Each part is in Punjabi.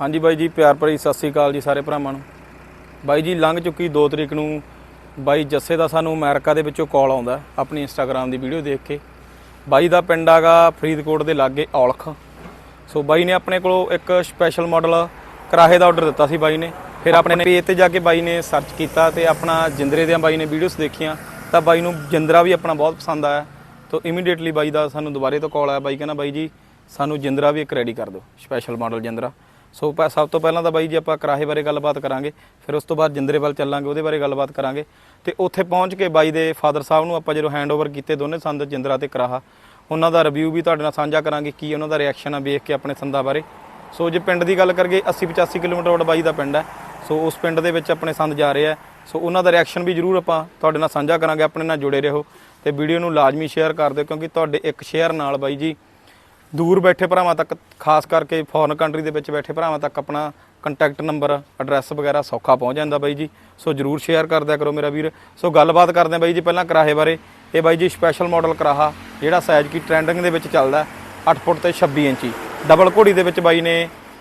ਹਾਂਜੀ ਬਾਈ ਜੀ, ਪਿਆਰ ਭਰੀ ਸਤਿ ਸ੍ਰੀ ਅਕਾਲ ਜੀ ਸਾਰੇ ਭਰਾਵਾਂ ਨੂੰ। ਬਾਈ ਜੀ, ਲੰਘ ਚੁੱਕੀ 2 ਤਰੀਕ ਨੂੰ ਬਾਈ ਜੱਸੇ ਦਾ ਸਾਨੂੰ ਅਮਰੀਕਾ ਦੇ ਵਿੱਚੋਂ ਕਾਲ ਆਉਂਦਾ ਆਪਣੀ ਇੰਸਟਾਗ੍ਰam ਦੀ ਵੀਡੀਓ ਦੇਖ ਕੇ। ਬਾਈ ਦਾ ਪਿੰਡ ਹੈਗਾ ਫਰੀਦਕੋਟ ਦੇ ਲਾਗੇ ਔਲਖ। ਸੋ ਬਾਈ ਨੇ ਆਪਣੇ ਕੋਲੋਂ ਇੱਕ ਸਪੈਸ਼ਲ ਮਾਡਲ ਕਰਾਹੇ ਦਾ ਆਰਡਰ ਦਿੱਤਾ ਸੀ ਬਾਈ ਨੇ। ਫਿਰ ਆਪਣੇ ਪੇਜ ਤੇ ਜਾ ਕੇ ਬਾਈ ਨੇ ਸਰਚ ਕੀਤਾ ਤੇ ਆਪਣਾ ਜਿੰਦਰੇ ਦੀਆਂ ਬਾਈ ਨੇ ਵੀਡੀਓਜ਼ ਦੇਖੀਆਂ। ਤਾਂ ਬਾਈ ਨੂੰ ਜਿੰਦਰਾ ਵੀ ਆਪਣਾ ਬਹੁਤ ਪਸੰਦ ਆਇਆ। ਤਾਂ ਇਮੀਡੀਏਟਲੀ ਬਾਈ ਦਾ ਸਾਨੂੰ ਦੁਬਾਰੇ ਤੋਂ ਕਾਲ ਆਇਆ। ਬਾਈ ਕਹਿੰਦਾ, ਬਾਈ ਜੀ, ਸਾਨੂੰ ਜਿੰਦਰਾ ਵੀ ਇੱਕ ਰੈਡੀ ਕਰ ਦਿਓ ਸਪੈਸ਼ਲ ਮਾਡਲ ਜਿੰਦਰਾ। ਸੋ ਪ- ਸਭ ਤੋਂ ਪਹਿਲਾਂ ਤਾਂ ਬਾਈ ਜੀ ਆਪਾਂ ਕਰਾਹੇ ਬਾਰੇ ਗੱਲਬਾਤ ਕਰਾਂਗੇ, ਫਿਰ ਉਸ ਤੋਂ ਬਾਅਦ ਜਿੰਦਰੇਵਾਲ ਚੱਲਾਂਗੇ, ਉਹਦੇ ਬਾਰੇ ਗੱਲਬਾਤ ਕਰਾਂਗੇ। ਤੇ ਉੱਥੇ ਪਹੁੰਚ ਕੇ ਬਾਈ ਦੇ ਫਾਦਰ ਸਾਹਿਬ ਨੂੰ ਆਪਾਂ ਜਦੋਂ ਹੈਂਡਓਵਰ ਕੀਤੇ ਦੋਨੇ ਸੰਦ, ਜਿੰਦਰਾ ਤੇ ਕਰਾਹਾ, ਉਹਨਾਂ ਦਾ ਰਿਵਿਊ ਵੀ ਤੁਹਾਡੇ ਨਾਲ ਸਾਂਝਾ ਕਰਾਂਗੇ, ਕੀ ਉਹਨਾਂ ਦਾ ਰਿਐਕਸ਼ਨ ਆ ਵੇਖ ਕੇ ਆਪਣੇ ਸੰਦਾਂ ਬਾਰੇ। ਸੋ ਜੇ ਪਿੰਡ ਦੀ ਗੱਲ ਕਰੀਏ 80 85 ਕਿਲੋਮੀਟਰ ਰੋਡ ਬਾਈ ਦਾ ਪਿੰਡ ਹੈ। ਸੋ ਉਸ ਪਿੰਡ ਦੇ ਵਿੱਚ ਆਪਣੇ ਸੰਦ ਜਾ ਰਹੇ ਆ ਸੋ ਉਹਨਾਂ ਦਾ ਰਿਐਕਸ਼ਨ ਵੀ ਜਰੂਰ ਆਪਾਂ ਤੁਹਾਡੇ ਨਾਲ ਸਾਂਝਾ ਕਰਾਂਗੇ, ਆਪਣੇ ਨਾਲ ਜੁੜੇ ਰਹੋ। ਤੇ ਵੀਡੀਓ ਨੂੰ ਲਾਜ਼ਮੀ ਸ਼ੇਅਰ ਕਰ ਦਿਓ, ਕਿਉਂਕਿ ਤੁਹਾਡੇ ਇੱਕ ਸ਼ੇਅਰ ਨਾਲ ਬਾਈ ਜੀ ਦੂਰ ਬੈਠੇ ਭਰਾਵਾਂ ਤੱਕ, ਖਾਸ ਕਰਕੇ ਫੋਰਨ ਕੰਟਰੀ ਦੇ ਵਿੱਚ ਬੈਠੇ ਭਰਾਵਾਂ ਤੱਕ ਆਪਣਾ ਕੰਟੈਕਟ ਨੰਬਰ ਐਡਰੈਸ ਵਗੈਰਾ ਸੌਖਾ ਪਹੁੰਚ ਜਾਂਦਾ ਬਾਈ ਜੀ। ਸੋ ਜਰੂਰ ਸ਼ੇਅਰ ਕਰ ਦਿਆ ਕਰੋ ਮੇਰਾ ਵੀਰ। ਸੋ ਗੱਲਬਾਤ ਕਰਦੇ ਹਾਂ ਬਾਈ ਜੀ ਪਹਿਲਾਂ ਕਰਾਹੇ ਬਾਰੇ। ਇਹ ਬਾਈ ਜੀ ਸਪੈਸ਼ਲ ਮਾਡਲ ਕਰਾਹਾ, ਜਿਹੜਾ ਸਾਈਜ਼ ਕੀ ਟ੍ਰੈਂਡਿੰਗ ਦੇ ਵਿੱਚ ਚੱਲਦਾ 8 ਫੁੱਟ ਤੇ 26 ਇੰਚੀ। ਡਬਲ ਘੋੜੀ ਦੇ ਵਿੱਚ ਬਾਈ ਨੇ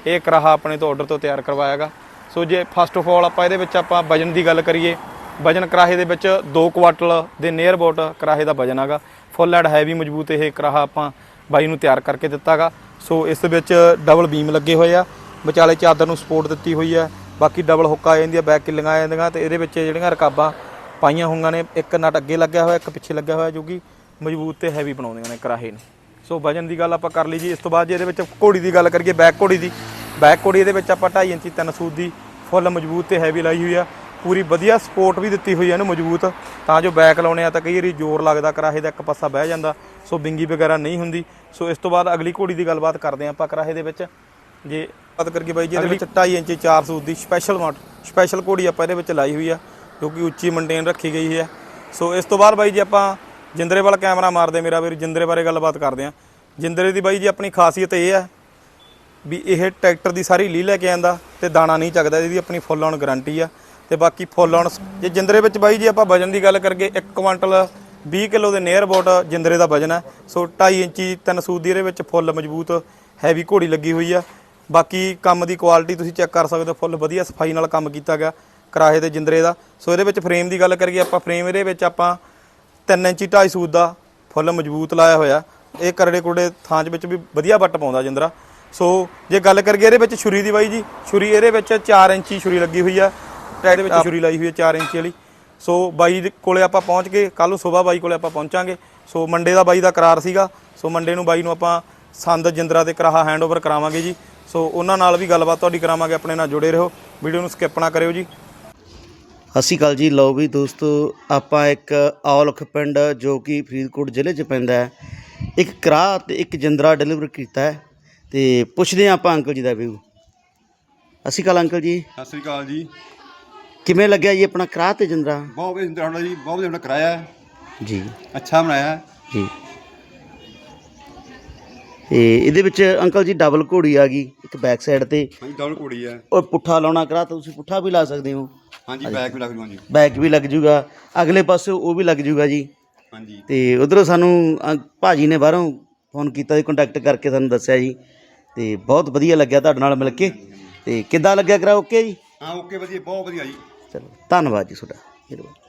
ਇਹ ਕਰਾਹਾ ਆਪਣੇ ਤੋਂ ਆਰਡਰ ਤੋਂ ਤਿਆਰ ਕਰਵਾਇਆਗਾ। ਸੋ ਜੇ ਫਸਟ ਆਫ ਆਲ ਆਪਾਂ ਇਹਦੇ ਵਿੱਚ ਆਪਾਂ ਵਜਨ ਦੀ ਗੱਲ ਕਰੀਏ, ਵਜਨ ਕਰਾਹੇ ਦੇ ਵਿੱਚ 2 ਕੁਆਟਲ ਦੇ ਨੀਅਰ ਅਬਾਊਟ ਕਰਾਹੇ ਦਾ ਵਜਨ ਹੈਗਾ। ਫੁੱਲ ਐਡ ਹੈਵੀ ਮਜ਼ਬੂਤ ਇਹ ਕਰਾਹਾ ਆਪਾਂ ਬਾਈ ਨੂੰ ਤਿਆਰ ਕਰਕੇ ਦਿੱਤਾਗਾ। ਸੋ ਇਸ ਵਿੱਚ ਡਬਲ ਬੀਮ ਲੱਗੇ ਹੋਏ ਆ। ਵਿਚਾਲੇ ਚਾਦਰ ਨੂੰ ਸਪੋਰਟ ਦਿੱਤੀ ਹੋਈ ਆ। ਬਾਕੀ ਡਬਲ ਹੁੱਕਾ ਆ ਜਾਂਦੀ ਆ ਬੈਕ ਕਿਲਿੰਗ ਆ ਜਾਂਦੀਆਂ ਤੇ ਇਹਦੇ ਵਿੱਚ ਜਿਹੜੀਆਂ ਰਕਾਬਾਂ ਪਾਈਆਂ ਹੋਈਆਂ ਨੇ, ਇੱਕ ਨਟ ਅੱਗੇ ਲੱਗਿਆ ਹੋਇਆ, ਇੱਕ ਪਿੱਛੇ ਲੱਗਿਆ ਹੋਇਆ, ਜੋ ਕਿ ਮਜ਼ਬੂਤ ਤੇ ਹੈਵੀ ਬਣਾਉਂਦੀਆਂ ਨੇ ਕਰਾਹੇ ਨੂੰ। ਸੋ ਵਜਨ ਦੀ ਗੱਲ ਆਪਾਂ ਕਰ ਲਈ ਜੀ। ਇਸ ਤੋਂ ਬਾਅਦ ਜੇ ਇਹਦੇ ਵਿੱਚ ਘੋੜੀ ਦੀ ਗੱਲ ਕਰੀਏ ਬੈਕ ਘੋੜੀ ਦੀ। ਬੈਕ ਘੋੜੀ ਇਹਦੇ ਵਿੱਚ ਆਪਾਂ 2.5 ਇੰਚੀ ਤਿੰਨ ਸੂਤ ਦੀ, ਫੁੱਲ ਮਜ਼ਬੂਤ ਤੇ ਹੈਵੀ ਲਾਈ ਹੋਈ ਆ। ਪੂਰੀ ਵਧੀਆ ਸਪੋਰਟ ਵੀ ਦਿੱਤੀ ਹੋਈ ਆ ਇਹਨੂੰ ਮਜ਼ਬੂਤ। ਤਾਂ ਜੋ ਬੈਕ ਲਾਉਣੇ ਆ ਤਾਂ ਕਈ ਵਾਰੀ ਜ਼ੋਰ ਲੱਗਦਾ ਕਰਾਹੇ ਦਾ ਇੱਕ ਪਾਸਾ ਬਹਿ ਜਾਂਦਾ ਸੋ ਬਿੰਗੀ ਵਗੈਰਾ ਨਹੀਂ ਹੁੰਦੀ। ਸੋ ਇਸ ਤੋਂ ਬਾਅਦ ਅਗਲੀ ਘੋੜੀ ਦੀ ਗੱਲਬਾਤ ਕਰਦੇ ਹਾਂ ਆਪਾਂ ਕਰਾਹੇ ਦੇ ਵਿੱਚ। ਜੇ ਬਾਤ ਕਰੀਏ ਬਾਈ ਜੀ ਇਹਦੇ ਵਿੱਚ 2.5 ਇੰਚੀ 4 ਸੂਤ ਦੀ ਸਪੈਸ਼ਲ ਮਾਡਲ ਸਪੈਸ਼ਲ ਘੋੜੀ ਆਪਾਂ ਇਹਦੇ ਵਿੱਚ ਲਾਈ ਹੋਈ ਆ ਜੋ ਕਿ ਉੱਚੀ ਮੇਨਟੇਨ ਰੱਖੀ ਗਈ ਹੈ। ਸੋ ਇਸ ਤੋਂ ਬਾਅਦ ਬਾਈ ਜੀ ਆਪਾਂ ਜਿੰਦਰੇ ਵਾਲਾ ਕੈਮਰਾ ਮਾਰਦੇ ਮੇਰਾ ਵੀਰ ਜਿੰਦਰੇ ਬਾਰੇ ਗੱਲਬਾਤ ਕਰਦੇ ਹਾਂ ਜਿੰਦਰੇ ਦੀ ਬਾਈ ਜੀ ਆਪਣੀ ਖਾਸੀਅਤ ਇਹ ਹੈ ਵੀ ਇਹ ਟਰੈਕਟਰ ਦੀ ਸਾਰੀ ਲੀ ਲੈ ਕੇ ਆਂਦਾ ਤੇ ਦਾਣਾ ਨਹੀਂ ਚੱਕਦਾ ਇਹਦੀ ਆਪਣੀ ਫੁੱਲ ਔਨ ਗਾਰੰਟੀ ਆ। ਤੇ ਬਾਕੀ ਫੁੱਲ ਔਨ ਜੇ ਜਿੰਦਰੇ ਵਿੱਚ ਬਾਈ ਜੀ ਆਪਾਂ ਵਜਨ ਦੀ ਗੱਲ ਕਰੀਏ 1 ਕੁਇੰਟਲ 20 ਕਿਲੋ ਦੇ ਨੀਅਰ ਅਬਾਊਟ ਜਿੰਦਰੇ ਦਾ ਵਜਨ ਹੈ। ਸੋ 2.5 ਇੰਚੀ ਤਿੰਨ ਸੂਤ ਦੀ ਇਹਦੇ ਵਿੱਚ ਫੁੱਲ ਮਜ਼ਬੂਤ ਹੈਵੀ ਘੋੜੀ ਲੱਗੀ ਹੋਈ ਆ। ਬਾਕੀ ਕੰਮ ਦੀ ਕੁਆਲਿਟੀ ਤੁਸੀਂ ਚੈੱਕ ਕਰ ਸਕਦੇ ਹੋ, ਫੁੱਲ ਵਧੀਆ ਸਫ਼ਾਈ ਨਾਲ ਕੰਮ ਕੀਤਾ ਗਿਆ ਕਰਾਹੇ ਤੇ ਜਿੰਦਰੇ ਦਾ। ਸੋ ਇਹਦੇ ਵਿੱਚ ਫਰੇਮ ਦੀ ਗੱਲ ਕਰੀਏ, ਆਪਾਂ ਫਰੇਮ ਇਹਦੇ ਵਿੱਚ ਆਪਾਂ 3 ਇੰਚੀ 2.5 ਸੂਤ ਦਾ ਫੁੱਲ ਮਜ਼ਬੂਤ ਲਾਇਆ ਹੋਇਆ। ਇਹ ਕਰੜੇ ਕੁਰੜੇ ਥਾਂ 'ਚ ਵਿੱਚ ਵੀ ਵਧੀਆ ਵੱਟ ਪਾਉਂਦਾ ਜਿੰਦਰਾ। ਸੋ ਜੇ ਗੱਲ ਕਰੀਏ ਇਹਦੇ ਵਿੱਚ ਛੁਰੀ ਦੀ ਬਾਈ ਜੀ, ਛੁਰੀ ਇਹਦੇ ਵਿੱਚ 4 ਇੰਚੀ ਛੁਰੀ ਲੱਗੀ ਹੋਈ ਆ। ਟਾਇਰ ਵਿੱਚ ਛੁਰੀ ਲਾਈ ਹੋਈ ਹੈ 4 ਇੰਚੀ ਵਾਲੀ। ਸੋ ਬਾਈ ਦੇ ਕੋਲੇ ਆਪਾਂ ਪਹੁੰਚ ਕੇ ਕੱਲ ਨੂੰ ਸਵੇਰ ਬਾਈ ਕੋਲੇ ਆਪਾਂ ਪਹੁੰਚਾਂਗੇ। ਸੋ ਮੰਡੇ ਦਾ ਬਾਈ ਦਾ ਕਰਾਰ ਸੀਗਾ। ਸੋ ਮੰਡੇ ਨੂੰ ਬਾਈ ਨੂੰ ਆਪਾਂ ਸੰਦ ਜਿੰਦਰਾ ਤੇ ਕਰਾਹਾ ਹੈਂਡਓਵਰ ਕਰਾਵਾਂਗੇ ਜੀ। ਸੋ ਉਹਨਾਂ ਨਾਲ ਵੀ ਗੱਲਬਾਤ ਤੁਹਾਡੀ ਕਰਾਵਾਂਗੇ ਆਪਣੇ ਨਾਲ ਜੁੜੇ ਰਹੋ। ਵੀਡੀਓ ਨੂੰ ਸਕਿਪ ਨਾ ਕਰਿਓ ਜੀ। ਸਤਿ ਸ਼੍ਰੀ ਅਕਾਲ ਜੀ। ਲਓ ਵੀ ਦੋਸਤੋ ਆਪਾਂ ਇੱਕ ਔਲਖ ਪਿੰਡ ਜੋ ਕਿ ਫਰੀਦਕੋਟ ਜ਼ਿਲ੍ਹੇ 'ਚ ਪੈਂਦਾ ਹੈ। ਇੱਕ ਕਰਾਹ ਤੇ ਇੱਕ ਜਿੰਦਰਾ ਡਿਲੀਵਰ ਕੀਤਾ ਹੈ। ਤੇ ਪੁੱਛਦੇ ਹਾਂ ਆਪਾਂ ਅੰਕਲ ਜੀ ਦਾ ਵਿਊ ਸਤਿ ਸ਼੍ਰੀ ਅਕਾਲ ਅੰਕਲ ਜੀ। ਸਤਿ ਸ੍ਰੀ ਅਕਾਲ ਜੀ। ਕਿਵੇਂ ਲੱਗਿਆ ਜੀ ਆਪਣਾ ਕਰਾਹ ਤੇ ਜਿੰਦਰਾ? ਬਹੁਤ ਵਧੀਆ ਤੁਹਾਡਾ ਜੀ ਬਹੁਤ ਵਧੀਆ ਕਰਾਇਆ। ਹੈ ਜੀ। ਅੱਛਾ ਬਣਾਇਆ। ਹੈ। ਜੀ। ਤੇ ਇਹਦੇ ਵਿੱਚ ਅੰਕਲ ਜੀ ਡਬਲ ਘੋੜੀ ਆ ਗਈ ਇੱਕ ਬੈਕ ਸਾਈਡ ਤੇ। ਹਾਂਜੀ ਡਬਲ ਘੋੜੀ ਹੈ ਉਹ ਪੁੱਠਾ ਲਾਉਣਾ ਕਰਾ ਤਾਂ ਤੁਸੀਂ ਪੁੱਠਾ ਵੀ ਲਾ ਸਕਦੇ ਹੋ। ਹਾਂਜੀ ਬੈਕ ਵੀ ਲੱਗ ਜੂ ਹਾਂਜੀ। ਬੈਕ ਵੀ ਲੱਗ ਜੂਗਾ। ਅਗਲੇ ਪਾਸੇ ਉਹ ਵੀ ਲੱਗ ਜੂਗਾ ਜੀ। ਹਾਂਜੀ। ਤੇ ਉਧਰੋਂ ਸਾਨੂੰ ਅ, ਭਾਜੀ ਨੇ ਬਾਹਰੋਂ ਫੋਨ ਕੀਤਾ ਜੀ ਕੰਟੈਕਟ ਕਰਕੇ ਸਾਨੂੰ ਦੱਸਿਆ ਜੀ। ਤੇ ਬਹੁਤ ਵਧੀਆ ਲੱਗਿਆ ਤੁਹਾਡੇ ਨਾਲ ਮਿਲ ਕੇ। ਤੇ ਕਿੱਦਾਂ ਲੱਗਿਆ ਕਰਾ ਓਕੇ ਜੀ? ਹਾਂ ਓਕੇ ਵਧੀਆ ਬਹੁਤ ਵਧੀਆ ਜੀ। ਚਲੋ ਧੰਨਵਾਦ ਜੀ ਤੁਹਾਡਾ। ਮਿਹਰਬਾਨੀ।